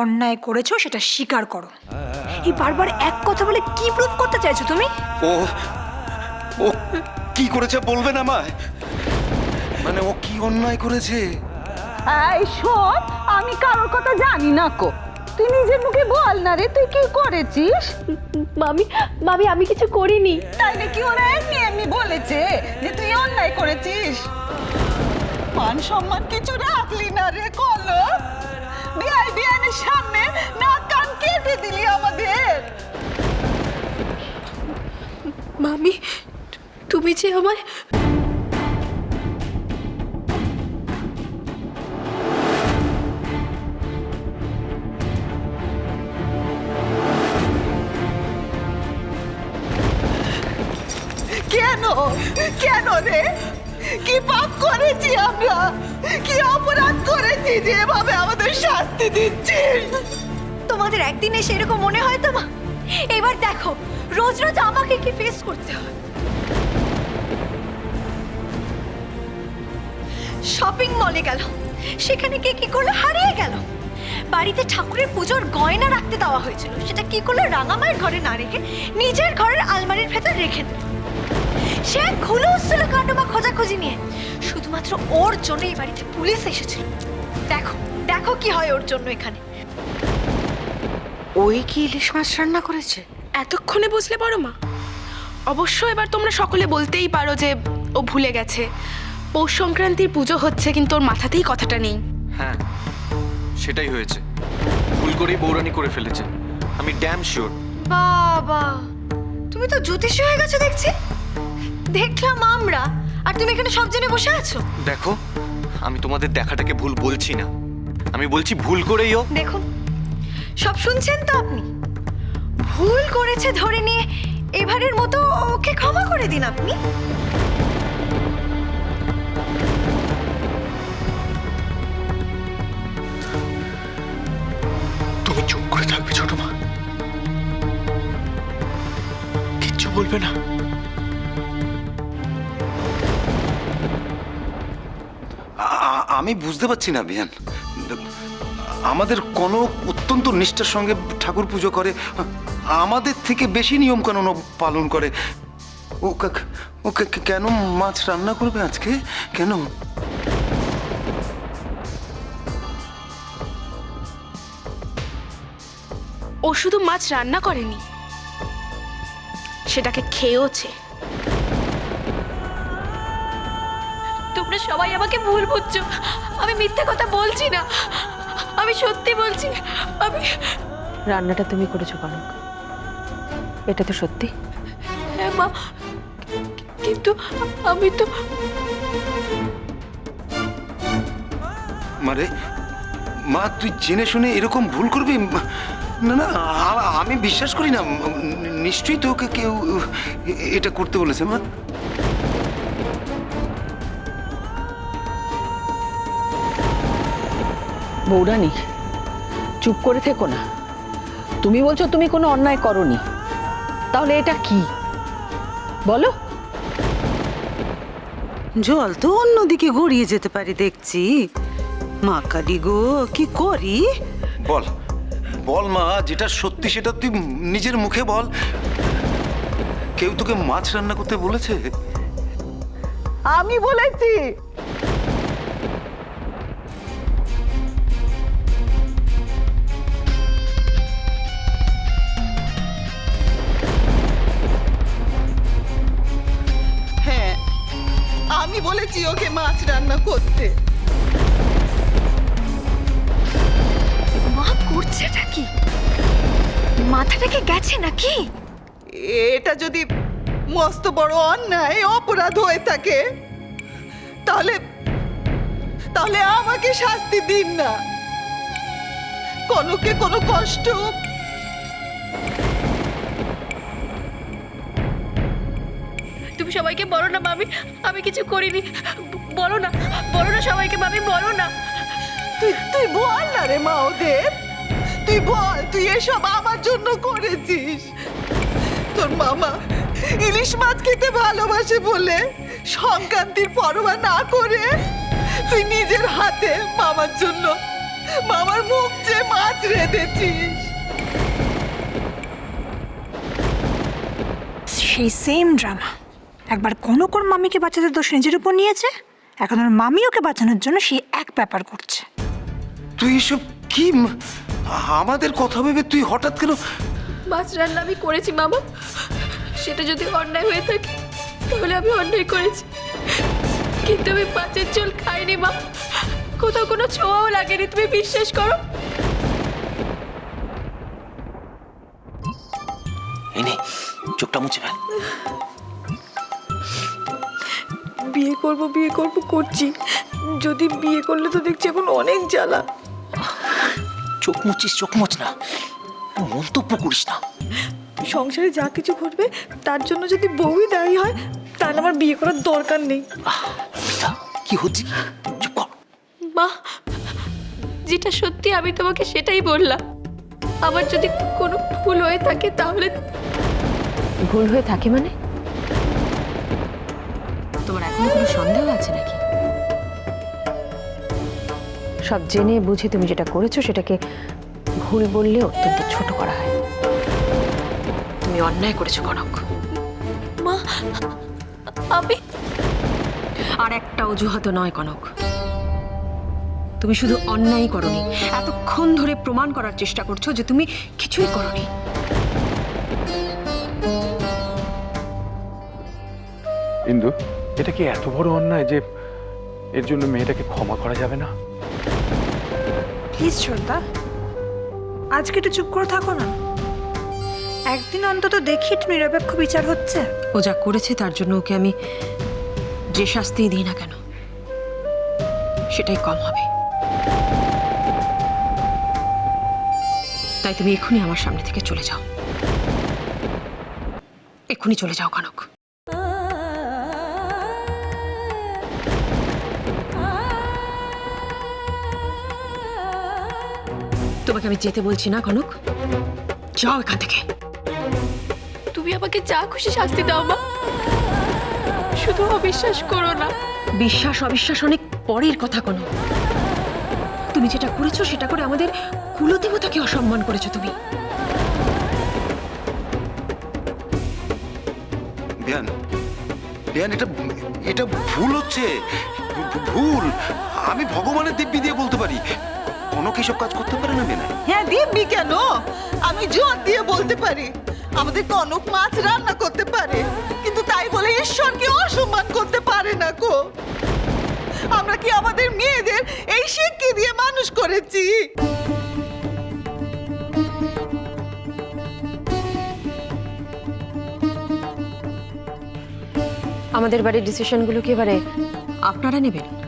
অন্যায় করেছ সেটা স্বীকার করো। এই বারবার এক কথা বলে কি প্রুফ করতে চাইছো তুমি? ও ও কি করেছে বলবেন আমায়? মানে ও কি অন্যায় করেছে? এই শোন আমি কারোর কথা জানি না কো। তুই নিজের মুখে বল না রে তুই কি করেছিস? মামি মামি আমি কিছু করিনি। তাই নাকি ওরা এমনি এমনি বলেছে যে তুই অন্যায় করেছিস? মান সম্মান কিছু রাখলি না রে কলো বিআই বিআইনের সামনে নাক কান কেটে দিলি আমাদের। মামি তুমি যে আমায় কেন? কেন রে? কি পাপ করেছি আমরা? কি অপরাধ করেছি যে এভাবে আমাদের শাস্তি দিচ্ছিস? তোমাদের একদিনে এসে এরকম মনে হয় তো মা? এবার দেখো, রোজ রোজ আমাকে কি ফেস করতে হয়? শপিং মলে গেল। সেখানে কে কি করল হারিয়ে গেল। বাড়িতে ঠাকুরের পুজোর গয়না রাখতে দেওয়া হয়েছিল। সেটা কি করল রাঙামায়ের ঘরে না রেখে নিজের ঘরের আলমারির ভেতর রেখে দিল। সে খুলে উঠছিল কাণ্ড বা খোঁজাখুঁজি নিয়ে। শুধুমাত্র ওর জন্য এই বাড়িতে পুলিশ এসেছিল। দেখো দেখো কি হয় ওর জন্য এখানে। ওই কি ইলিশ মাছ রান্না করেছে? এতক্ষণে বুঝলে বড় মা। অবশ্য এবার তোমরা সকলে বলতেই পারো যে ও ভুলে গেছে। পৌষ সংক্রান্তির পুজো হচ্ছে কিন্তু ওর মাথাতেই কথাটা নেই। হ্যাঁ সেটাই হয়েছে। ভুল করেই বৌরানি করে ফেলেছে। আমি ড্যাম শিওর বাবা তুমি তো জ্যোতিষী হয়ে গেছো দেখছি। দেখলাম আমরা। আর তুমি এখানে সব জেনে বসে আছো? দেখো আমি তোমাদের দেখাটাকে ভুল বলছি না। আমি বলছি ভুল করেই ও। দেখুন সব শুনছেন তো আপনি? ভুল করেছে ধরে নিয়ে এবারের মতো ওকে ক্ষমা করে দিন আপনি। তুমি চুপ করে থাকবে ছোট মা। কিচ্ছু বলবে না। আমি বুঝতে পারছি না, বিহান। আমাদের কোনো অত্যন্ত নিষ্ঠার সঙ্গে ঠাকুর পুজো করে। আমাদের থেকে বেশি নিয়ম কানুন পালন করে। ও ও কেন মাছ রান্না করবে আজকে? কেন? ও শুধু মাছ রান্না করেনি, সেটাকে খেয়েওছে। সবাই আমাকে ভুল বুঝছ। আমি মিথ্যে কথা বলছি না। আমি সত্যি বলছি আমি রান্নাটা তুমি করেছ কনক। এটা তো সত্যি। হ্যাঁ মা কিন্তু আমি তো মারে মা তুই জেনে শুনে এরকম ভুল করবি? না না আমি বিশ্বাস করি না। নিশ্চয়ই তোকে কেউ এটা করতে বলেছে মা। বৌরানী চুপ করে থেকো না। তুমি বলছো তুমি কোনো অন্যায় করনি। তাহলে এটা কি? বলো। জল তো অন্যদিকে গড়িয়ে যেতে পারে দেখছি। মা কালী গো কি করি? বল বল মা যেটা সত্যি সেটা তুই নিজের মুখে বল। কেউ তোকে মাছ রান্না করতে বলেছে? আমি বলেছি ওকে মাছ রান্না করতে। মা করছেটা কি? মাথাটাকে গেছে নাকি? এটা যদি মস্ত বড় অন্যায় অপরাধ হয়ে থাকে তাহলে তাহলে আমাকে শাস্তি দিন না। কনকে কোনো কষ্ট সবাইকে বলো না মামি। আমি কিছু করিনি। বলো না বলো না সবাইকে মামি বলো না। তুই তুই বল না রে মা ওদের। তুই বল তুই এসব আমার জন্য করেছিস। তোর মামা ইলিশ মাছ খেতে ভালোবাসে বলে সংক্রান্তির পরোয়া না করে তুই নিজের হাতে মামার জন্য মামার মুখ যে মাছ রেঁধেছিস। সেই সেম ড্রামা একবার কনক ওর মামিকে বাঁচাতে দোষ নিজের উপর নিয়েছে? এখন ওর মামি ওকে বাঁচানোর জন্য সে এক ব্যাপার করছে। তুই এসব কি আমাদের কথা ভেবে তুই হঠাৎ কেন মাছ রান্না আমি করেছি মামা। সেটা যদি অন্যায় হয়ে থাকে তাহলে আমি অন্যায় করেছি। কিন্তু আমি মাছের ঝোল খাইনি মা। কোথাও কোনো ছোঁয়াও লাগেনি তুমি বিশ্বাস করো? এই নে চোখটা মুছে ফেল। বিয়ে করব বিয়ে করব করছি। যদি বিয়ে করলে তো দেখছি এখন অনেক জ্বালা। চোখ মুচিস চোখ মুচ না। মন্তব্য করিস না। সংসারে যা কিছু ঘটবে তার জন্য যদি বউই দায়ী হয় তাহলে আমার বিয়ে করার দরকার নেই। কি হচ্ছে? চুপ কর। মা যেটা সত্যি আমি তোমাকে সেটাই বললাম। আমার যদি কোনো ভুল হয়ে থাকে তাহলে ভুল হয়ে থাকে মানে? এখনও কোনো সন্দেহ আছে নাকি? সব জেনে বুঝে তুমি যেটা করেছ সেটাকে ভুল বললে অত্যন্ত ছোট করা হয়। তুমি অন্যায় করেছ কনক। মা আমি আর একটা অজুহাত নয় কনক। তুমি শুধু অন্যায় করনি এতক্ষণ ধরে প্রমাণ করার চেষ্টা করছ যে তুমি কিছুই করনি। ইন্দু এটা কি এত বড় অন্যায় যে এর জন্য মেয়েটাকে ক্ষমা করা যাবে না? প্লিজ শ্রদ্ধা আজকে একটু চুপ করে থাকো না। একদিন অন্তত দেখি একটু নিরপেক্ষ বিচার হচ্ছে। ও যা করেছে তার জন্য ওকে আমি যে শাস্তিই দিই না কেন সেটাই কম হবে। তাই তুমি এক্ষুনি আমার সামনে থেকে চলে যাও। এক্ষুনি চলে যাও কনক। তোমাকে আমি যেতে বলছি না কনক। যাও এখান থেকে। তুমি আমাকে যা খুশি শাস্তি দাও মা। শুধু অবিশ্বাস করো না। বিশ্বাস অবিশ্বাস অনেক পরের কথা কোনো তুমি যেটা করেছ সেটা করে আমাদের কুলদেবতাকে অসম্মান করেছ তুমি। বিয়ান বিয়ান এটা এটা ভুল হচ্ছে। ভুল। আমি ভগবানের দিব্যি দিয়ে বলতে পারি। কোনো কি সব কাজ করতে পারে না বিনা হ্যাঁ দিব্যি কেন? আমি জোর দিয়ে বলতে পারি। আমাদের কনক মাছ রান্না করতে পারে কিন্তু তাই বলে ঈশ্বরকে অসম্মান করতে পারে না গো। আমরা কি আমাদের মেয়েদের এই শিক্ষা দিয়ে মানুষ করেছি? আমাদের বাড়ির ডিসিশনগুলো কি এবারে আপনারা নেবেন?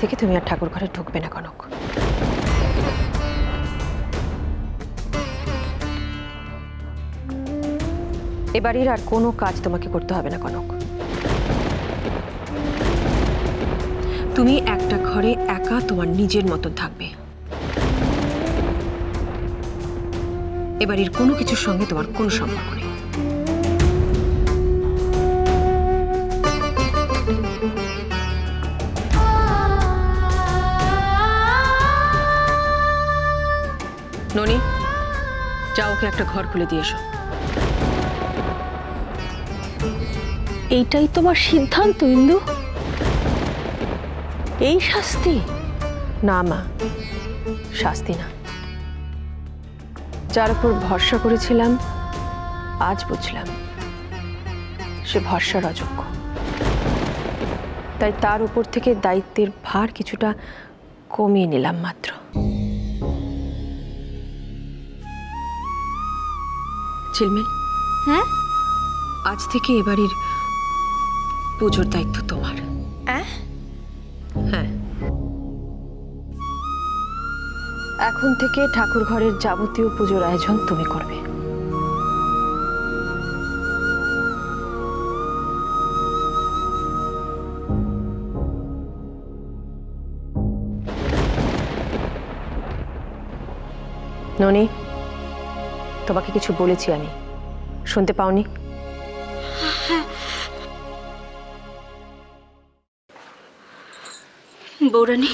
থেকে তুমি আর ঠাকুর ঘরে ঢুকবে না, কনক। এ বাড়ির আর কোনো কাজ তোমাকে করতে হবে না, কনক। তুমি একটা ঘরে একা তোমার নিজের মতন থাকবে। এবাড়ির কোনো কিছুর সঙ্গে তোমার কোনো সম্পর্ক নেই। ননি, যাও ওকে একটা ঘর খুলে দিয়ে এসো। এইটাই তোমার সিদ্ধান্ত, ইন্দু? এই শাস্তি? না, মা, শাস্তি না। যার উপর ভরসা করেছিলাম, আজ বুঝলাম, সে ভরসার অযোগ্য। তাই তার উপর থেকে দায়িত্বের ভার কিছুটা কমিয়ে নিলাম মাত্র। ঝিলমিল হ্যাঁ? আজ থেকে এবাড়ির পুজোর দায়িত্ব তোমার। হ্যাঁ। এখন থেকে ঠাকুর ঘরের যাবতীয় পুজোর আয়োজন তুমি করবে। ননি তোমাকে কিছু বলেছি আমি। শুনতে পাওনি? বৌরানী।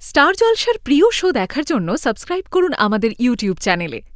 স্টার জলসার প্রিয় শো দেখার জন্য সাবস্ক্রাইব করুন আমাদের ইউটিউব চ্যানেলে।